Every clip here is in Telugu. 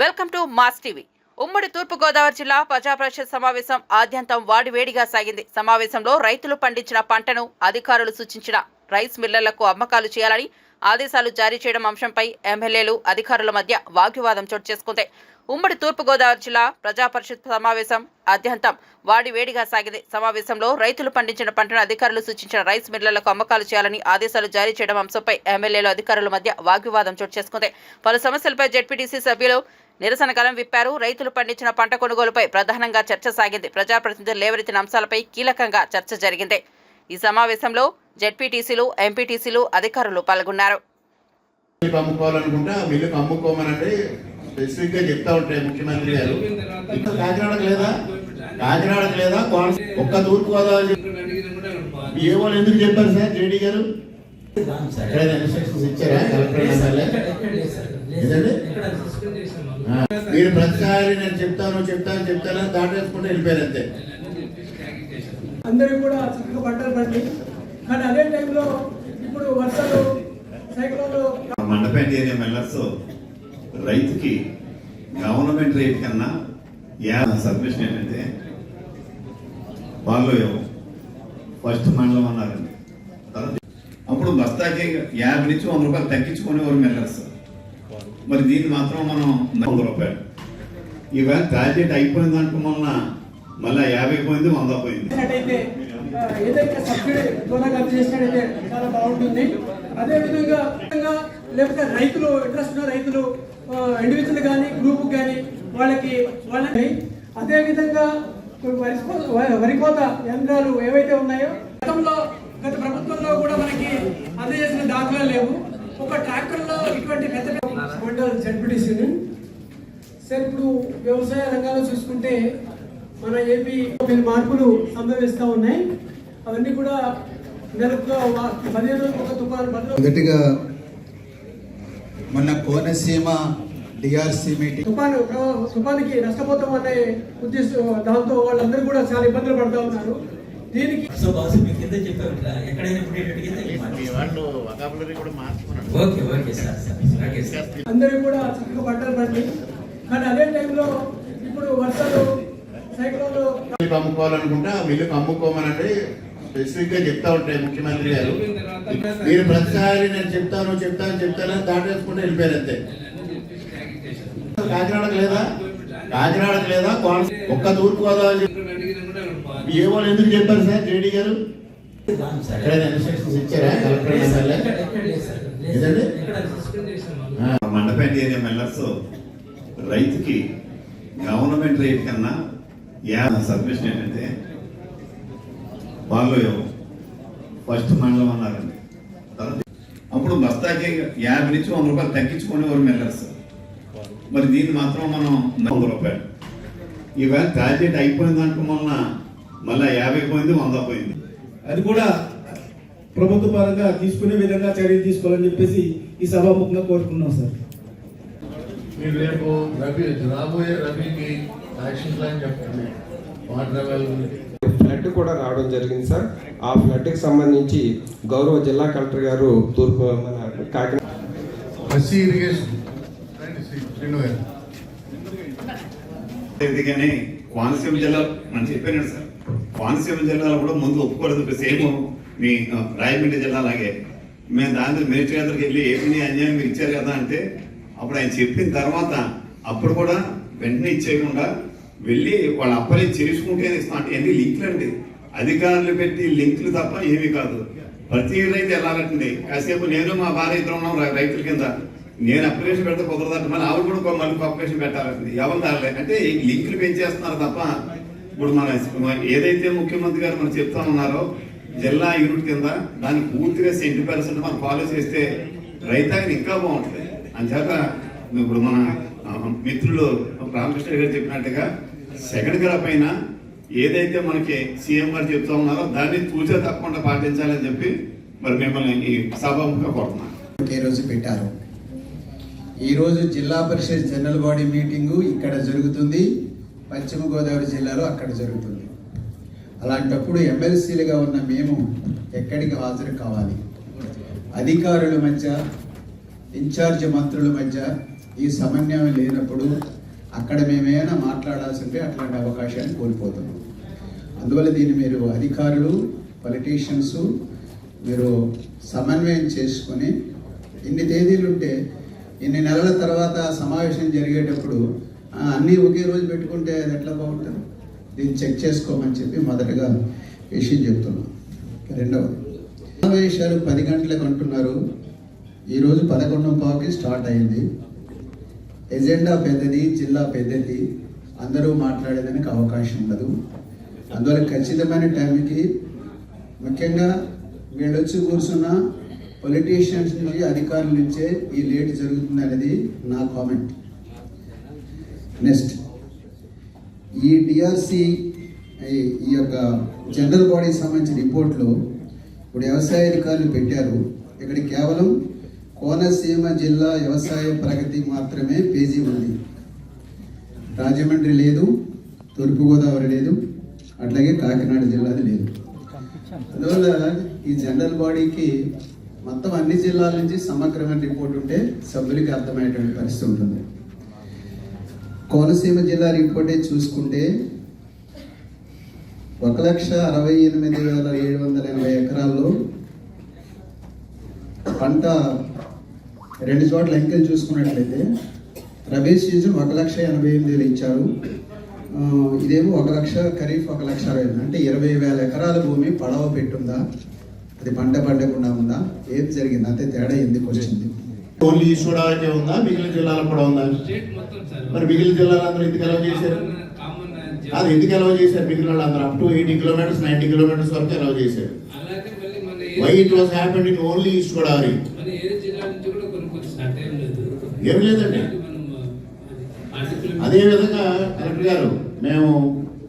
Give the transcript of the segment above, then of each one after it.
Welcome to mass TV. ఉమ్మడి తూర్పుగోదావరి జిల్లా ప్రజా పరిషత్ సమావేశం ఆద్యంతం వాడివేడిగా సాగింది. సమావేశంలో రైతులు పండించిన పంటను అధికారులు సూచించిన రైస్ మిల్లర్లకు అమ్మకాలు చేయాలని ఆదేశాలు జారీ చేయడం అంశంపై ఎమ్మెల్యేలు అధికారుల మధ్య వాగ్వివాదం చోటు చేసుకుంది. ఉమ్మడి తూర్పుగోదావరి జిల్లా ప్రజా పరిషత్ సమావేశం ఆద్యంతం వాడివేడిగా సాగింది. సమావేశంలో రైతులు పండించిన పంటను అధికారులు సూచించిన రైస్ మిల్లర్లకు అమ్మకాలు చేయాలని ఆదేశాలు జారీ చేయడం అంశంపై ఎమ్మెల్యేలు అధికారుల మధ్య వాగ్వివాదం చోటు చేసుకుంది. పలు సమస్యలపై జెడ్పీటీసీ సభ్యులు నిరసన గలం విప్పారు. రైతులు పండించిన పంట కొనుగోలుపై ప్రధానంగా చర్చ సాగింది. ప్రజాప్రతినిధులు లేవరెత్తిన అంశాలపై కీలకంగా చర్చ జరిగింది. ఈ సమావేశంలో జెడ్పీటీసీలు ఎంపీటీసీలు అధికారులు పాల్గొన్నారు. అమ్ముకోవాలనుకుంటే ఆ స్పెసిఫిక్గా చెప్తా ఉంటాయి ముఖ్యమంత్రి గారు. కాకినాడకు లేదా? కాకినాడకు లేదా? ఒక్క తూర్పు గోదావరి ఏ వాళ్ళు ఎందుకు చెప్పారు సార్ జేడీ గారు? మీరు ప్రతిసారి నేను చెప్తాను చెప్తాను చెప్తాను దాటేసుకుంటే వెళ్ళిపోయారు అంతే. అందరూ కూడా చక్కగా పంటలు పండి. కానీ అదే టైంలో ఇప్పుడు వర్షాలు సైక్లోన్లు. మండపేట ఏరియా మెల్లర్స్ రైతుకి గవర్నమెంట్ రేట్ కన్నా యా సబ్మిషన్ ఏంటంటే వాళ్ళు ఫస్ట్ మండలం అన్నారండి. బస్తాకి యాభై నుంచి వంద రూపాయలు తగ్గించుకునేవారు మెల్లర్స్ మరి దీన్ని మాత్రం మనం వంద రూపాయలు. ఈవేళ టార్గెట్ అయిపోయింది అనుకున్న మళ్ళీ యాభై పోయింది వంద పోయింది. ఏదైతే సబ్సిడీ ద్వారా ఖర్చు చేసినట్టయితే చాలా బాగుంటుంది. అదేవిధంగా లేకపోతే రైతులు ఇంట్రెస్ట్ ఉన్న రైతులు ఇండివిజువల్ కానీ గ్రూప్ కానీ వాళ్ళకి వాళ్ళని అదే విధంగా వరి కోత యంత్రాలు ఏవైతే ఉన్నాయో గతంలో గత ప్రభుత్వంలో కూడా మనకి అందజేసిన దాఖలా లేవు. ఒక ట్రాక్టర్లో ఇటువంటి పెద్ద మండల్ జడ్పీటీసీని. సార్ ఇప్పుడు వ్యవసాయ రంగంలో చూసుకుంటే మన ఏపీ కొన్ని మార్పులు సంభవిస్తూ ఉన్నాయి. అవన్నీ కూడా మొదటిగా మొన్న కోనసీమ డిఆర్సి మీటింగ్ తుఫాను తుఫానికి నష్టపోతాం అనే ఉద్దేశం దాంతో వాళ్ళందరూ కూడా చాలా ఇబ్బందులు పడుతూ ఉన్నారు. దీనికి సో బాస్ మీకు కింద చెప్పారు? ఇట్లా ఎక్కడైనా మార్చుకున్నారు. Okay okay sir sir okay sir. అందరూ కూడా చక్కగా పండి కానీ అదే టైంలో ఇప్పుడు వర్షాలు సైక్లోన్లు అమ్ముకోవాలనుకుంటే ఆ మిల్లుకి అమ్ముకోమనంటే స్పెసిఫిక్గా చెప్తా ఉంటాయి ముఖ్యమంత్రి గారు. మీరు ప్రతిసారి నేను చెప్తాను చెప్తాను చెప్తాను దాటేసుకుంటే వెళ్ళిపోయారు అంతే. కాకినాడకు లేదా? కాకినాడకు లేదా? ఒక్క తూర్పు గోదావరి ఏ వాళ్ళు ఎందుకు చెప్పారు సార్ జేడీ గారు? మండపేట ఏరియా మెల్లర్స్ రైతుకి గవర్నమెంట్ రేట్ కన్నా యా సబ్మిషన్ ఏంటంటే వాళ్ళు ఫస్ట్ మండలం అన్నారండి. అప్పుడు బస్తాకి యాభై నుంచి వంద రూపాయలు తగ్గించుకునేవారు మెల్లర్స్. మరి దీన్ని మాత్రం మనం వంద రూపాయలు. ఈవేళ టార్గెట్ అయిపోయింది అనుకున్న మళ్ళీ యాభై పోయింది వంద పోయింది. అది కూడా ప్రభుత్వ పరంగా తీసుకునే విధంగా చర్యలు తీసుకోవాలని చెప్పేసి ఈ సభాముఖంగా కోరుకున్నాం సార్. మీరు రేపు రబీ రాబోయే రబీకి యాక్షన్ ప్లాన్ చెప్పండి. ఫ్లడ్ కూడా రావడం జరిగింది సార్. ఆ ఫ్లడ్కి సంబంధించి గౌరవ జిల్లా కలెక్టర్ గారు తూర్పు మన కాకినాడ ఎందుకని? కోనసీమ జిల్లా మనం చెప్పాను సార్. కోనసీమ జిల్లాలో కూడా ముందు ఒప్పుకోలేదు సేమ్ మీ ఆ, రాయమండ్రి జిల్లా లాగే మేము దాంట్లో మినిస్టర్ గారికి వెళ్ళి ఏమి అన్యాయం మీరు ఇచ్చారు కదా అంటే అప్పుడు ఆయన చెప్పిన తర్వాత అప్పుడు కూడా వెంటనే ఇచ్చేయకుండా వెళ్ళి వాళ్ళ అప్పలే చేర్చుకుంటే ఇస్తాం అంటే ఎన్ని లింకులు అండి. అధికారులు పెట్టి లింకులు తప్ప ఏమీ కాదు. ప్రతి రైతు వెళ్ళాలంటే కాసేపు నేను మా భార్య ఇద్దరు ఉన్నాం రైతుల కింద. నేను అప్లికేషన్ పెడితే కుదరదంటే. మళ్ళీ ఆవిడ కూడా మళ్ళీ అప్లికేషన్ పెట్టాలండి ఎవరు రాలే అంటే లింకులు పెంచేస్తున్నారు తప్ప ఇప్పుడు మన ఏదైతే ముఖ్యమంత్రి గారు మనం చెప్తా ఉన్నారో జిల్లా యూనిట్ కింద దాన్ని పూర్తిగా సెంటీ పర్సెంట్ మనం ఫాలో చేస్తే రైతాంగం ఇంకా బాగుంటుంది. అంచేత ఇప్పుడు మన మిత్రులు రామకృష్ణ గారు చెప్పినట్టుగా సెకండ్ క్రాప్ పైన ఏదైతే మనకి సీఎం గారు చెప్తా ఉన్నారో దాన్ని చూసే తప్పకుండా పాటించాలని చెప్పి మరి మిమ్మల్ని ఈ సభాముఖంగా కోరుతున్నాను. రోజు పెట్టారు. ఈరోజు జిల్లా పరిషత్ జనరల్ బాడీ మీటింగు ఇక్కడ జరుగుతుంది. పశ్చిమ గోదావరి జిల్లాలో అక్కడ జరుగుతుంది. అలాంటప్పుడు ఎమ్మెల్సీలుగా ఉన్న మేము ఎక్కడికి హాజరు కావాలి? అధికారుల మధ్య ఇన్ఛార్జ్ మంత్రుల మధ్య ఈ సమన్వయం లేనప్పుడు అక్కడ మేమేమైనా మాట్లాడాల్సి ఉంటే అట్లాంటి అవకాశాన్ని కోల్పోతున్నాం అందువల్ల దీన్ని మీరు అధికారులు పొలిటీషియన్స్ మీరు సమన్వయం చేసుకొని ఇన్ని తేదీలు ఉంటే ఇన్ని నెలల తర్వాత సమావేశం జరిగేటప్పుడు అన్నీ ఒకే రోజు పెట్టుకుంటే అది ఎట్లా బాగుంటుంది? దీన్ని చెక్ చేసుకోమని చెప్పి మొదటగా విషయం చెప్తున్నాం. రెండవది సమావేశాలు పది గంటలకు అంటున్నారు. ఈరోజు పదకొండు పావుకి స్టార్ట్ అయింది. ఎజెండా పెద్దది జిల్లా పెద్దది. అందరూ మాట్లాడేదానికి అవకాశం ఉండదు. అందువల్ల ఖచ్చితమైన టైంకి ముఖ్యంగా వీళ్ళు వచ్చి కూర్చున్న పొలిటీషియన్స్ నుంచి అధికారుల నుంచే ఈ లేట్ జరుగుతుంది అనేది నా కామెంట్ నెక్స్ట్ ఈ డిఆర్సి ఈ యొక్క జనరల్ బాడీకి సంబంధించిన రిపోర్ట్లో ఇప్పుడు వ్యవసాయ అధికారులు పెట్టారు. ఇక్కడ కేవలం కోనసీమ జిల్లా వ్యవసాయ ప్రగతి మాత్రమే పేజీ ఉంది. రాజమండ్రి లేదు తూర్పుగోదావరి లేదు అట్లాగే కాకినాడ జిల్లాది లేదు. అందువల్ల ఈ జనరల్ బాడీకి మొత్తం అన్ని జిల్లాల నుంచి సమగ్రమైన రిపోర్ట్ ఉంటే సభ్యులకి అర్థమయ్యేటువంటి పరిస్థితి ఉంటుంది. కోనసీమ జిల్లా రిపోర్టే చూసుకుంటే ఒక లక్ష అరవై ఎనిమిది వేల ఏడు వందల ఎనభై ఎకరాల్లో పంట రెండు చోట్ల ఎంకెలు చూసుకున్నట్లయితే రబీ సీజన్ ఒక లక్ష ఎనభై ఎనిమిది వేలు ఇచ్చారు. ఇదేమో ఒక లక్ష ఖరీఫ్ ఒక లక్ష అరవై అంటే ఇరవై వేల ఎకరాల భూమి పడవ పెట్టుందా? అది పంట పండకుండా ఉందా? ఏం జరిగింది? అంతే తేడా ఎందుకు వచ్చింది? ఓన్లీ గోదావరికి ఉందా? మిగిలిన జిల్లాలకు కూడా ఉందా? మరి మిగిలిన జిల్లాలందరూ ఎందుకు ఎలా చేశారు? అది ఎందుకు ఎలా చేశారు? మిగిలిన వాళ్ళందరూ up to eighty kilometres ninety kilometres వరకు ఎలా చేశారు. అలాగే మళ్ళీ మన why it was happened in only East Godavari ఏం లేదు. ఏం లేదండి. అదే విధంగా కలెక్టర్ గారు మేము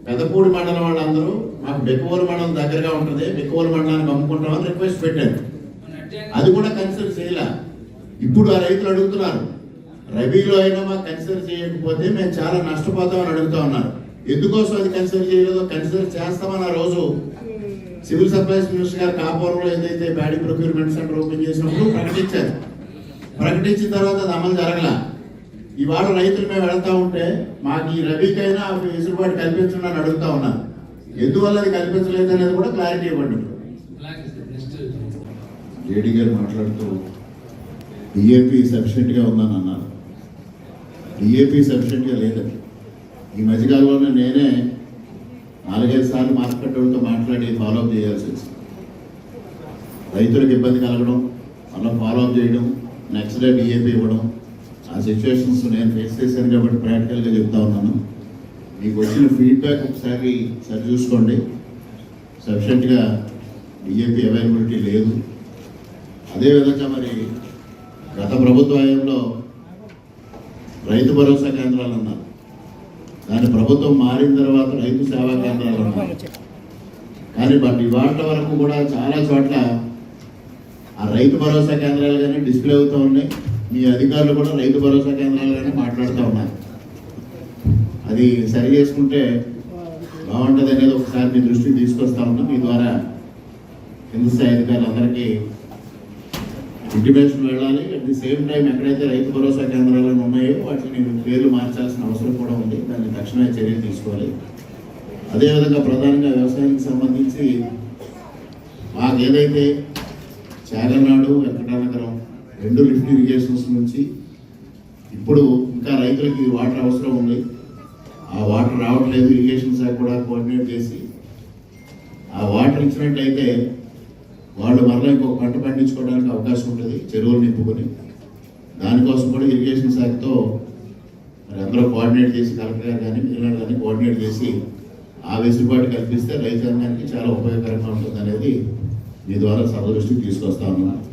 పెదపూడి మండలం వాళ్ళందరూ మాకు బెక్కవోలు మండలం దగ్గరగా ఉంటుంది బెక్కవోలు మండలానికి అమ్ముకుంటామని రిక్వెస్ట్ పెట్టారు అది కూడా కన్సిడర్ చేయలే. ఇప్పుడు ఆ రైతులు అడుగుతున్నారు రబీలో అయినా మాకు కన్సిడర్ చేయకపోతే మేము చాలా నష్టపోతామని అడుగుతా ఉన్నారు. ఎందుకోసం అది కన్సిడర్ చేయలేదో కన్సిడర్ చేస్తామని ఆ రోజు సివిల్ సప్లైస్ మినిస్టర్ గారు కాపురంలో ఏదైతే బ్యాడీ ప్రొక్యూర్మెంట్ సెంటర్ ఓపెన్ చేసినప్పుడు ప్రకటించారు. ప్రకటించిన తర్వాత అది అమలు జరగలా. ఇవాళ రైతులు మేము వెళ్తా ఉంటే మాకు ఈ రబీకైనా వెసులుబాటు కల్పించండి అని అడుగుతా ఉన్నారు. ఎందువల్ల అది కనిపించలేదు అనేది కూడా క్లారిటీ ఇవ్వండి. జేడీ గారు మాట్లాడుతూ డిఏపి సఫిషియెంట్గా ఉందని అన్నారు. డిఏపి సఫిషియెంట్గా లేదండి ఈ మధ్యకాలంలోనే నేనే నాలుగైదు సార్లు మార్కెట్ మాట్లాడి ఫాలోఅప్ చేయాల్సి వచ్చింది. రైతులకు ఇబ్బంది కలగడం మళ్ళీ ఫాలోఅప్ చేయడం నెక్స్ట్ డే డిఏపి ఇవ్వడం ఆ సిచ్యువేషన్స్ నేను ఫేస్ చేశాను కాబట్టి ప్రాక్టికల్గా చెప్తా ఉన్నాను. మీకు వచ్చిన ఫీడ్బ్యాక్ ఒకసారి సరి చూసుకోండి. సఫిషియెంట్గా బీజేపీ అవైలబిలిటీ లేదు. అదేవిధంగా మరి గత ప్రభుత్వ హయాంలో రైతు భరోసా కేంద్రాలు అన్నారు. దాని ప్రభుత్వం మారిన తర్వాత రైతు సేవా కేంద్రాలు అన్నారు. కానీ బట్ ఇవాళ వరకు కూడా చాలా చోట్ల ఆ రైతు భరోసా కేంద్రాలు కానీ డిస్ప్లే అవుతూ ఉన్నాయి. మీ అధికారులు కూడా రైతు భరోసా కేంద్రాలు కానీ మాట్లాడుతూ ఉన్నారు. అది సరి చేసుకుంటే బాగుంటుంది అనేది ఒకసారి మీ దృష్టికి తీసుకొస్తా ఉన్నాం. మీ ద్వారా కింద స్థాయి అధికారులందరికీ ఇంటిమేషన్ వెళ్ళాలి. అట్ ది సేమ్ టైం ఎక్కడైతే రైతు భరోసా కేంద్రాలు ఉన్నాయో వాటిని పేర్లు మార్చాల్సిన అవసరం కూడా ఉంది. దాన్ని తక్షణమే చర్యలు తీసుకోవాలి. అదేవిధంగా ప్రధానంగా వ్యవసాయానికి సంబంధించి మాకు ఏదైతే చాగల్నాడు వెంకటానగరం రెండు లిఫ్ట్ ఇరిగేషన్స్ నుంచి ఇప్పుడు ఇంకా రైతులకి వాటర్ అవసరం ఉంది. ఆ వాటర్ రావట్లేదు ఇరిగేషన్ శాఖ కూడా కోఆర్డినేట్ చేసి. ఆ వాటర్ ఇచ్చినట్లయితే వాళ్ళు మరలా ఇంకొక పంట పండించుకోవడానికి అవకాశం ఉంటుంది చెరువులు నింపుకొని. దానికోసం కూడా ఇరిగేషన్ శాఖతో మరి అందరూ కోఆర్డినేట్ చేసి కలెక్టర్ గారు కానీ మిగిలిన కానీ కోఆర్డినేట్ చేసి ఆ వెసులుబాటు కల్పిస్తే రైతాంగానికి చాలా ఉపయోగకరంగా ఉంటుంది అనేది మీ ద్వారా సర్వదృష్టికి తీసుకొస్తా ఉన్నాను.